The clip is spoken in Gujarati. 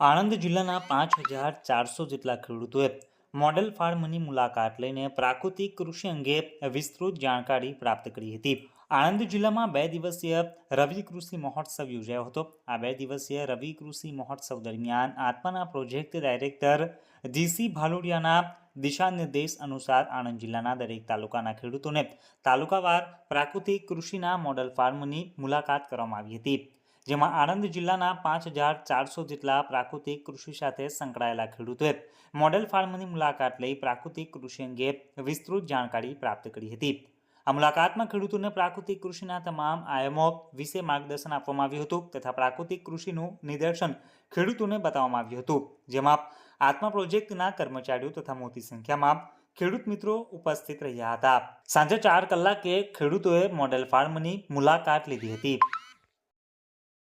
આણંદ જિલ્લાના પાંચ હજાર ચારસો જેટલા ખેડૂતોએ મોડેલ ફાર્મની મુલાકાત લઈને પ્રાકૃતિક કૃષિ અંગે વિસ્તૃત જાણકારી પ્રાપ્ત કરી હતી. આણંદ જિલ્લામાં બે દિવસીય રવિ કૃષિ મહોત્સવ યોજાયો હતો. આ બે દિવસીય રવિ કૃષિ મહોત્સવ દરમિયાન આત્માના પ્રોજેક્ટ ડાયરેક્ટર જીસી ભાલોડિયાના દિશા નિર્દેશ અનુસાર આણંદ જિલ્લાના દરેક તાલુકાના ખેડૂતોને તાલુકાવાર પ્રાકૃતિક કૃષિના મોડલ ફાર્મની મુલાકાત કરવામાં આવી હતી. જેમાં આણંદ જિલ્લાના પાંચ હજાર ચારસો જેટલા પ્રાકૃતિક કૃષિ સાથે સંકળાયેલા ખેડૂતોએ મોડેલ ફાર્મની મુલાકાત લઈ પ્રાકૃતિક કૃષિ અંગે વિસ્તૃત જાણકારી પ્રાપ્ત કરી હતી. આ મુલાકાતમાં ખેડૂતોને પ્રાકૃતિક કૃષિના તમામ આયામો વિશે માર્ગદર્શન આપવામાં આવ્યું હતું તથા પ્રાકૃતિક કૃષિનું નિદર્શન ખેડૂતોને બતાવવામાં આવ્યું હતું. જેમાં આત્મા પ્રોજેક્ટના કર્મચારીઓ તથા મોટી સંખ્યામાં ખેડૂત મિત્રો ઉપસ્થિત રહ્યા હતા. સાંજે ચાર કલાકે ખેડૂતોએ મોડેલ ફાર્મની મુલાકાત લીધી હતી.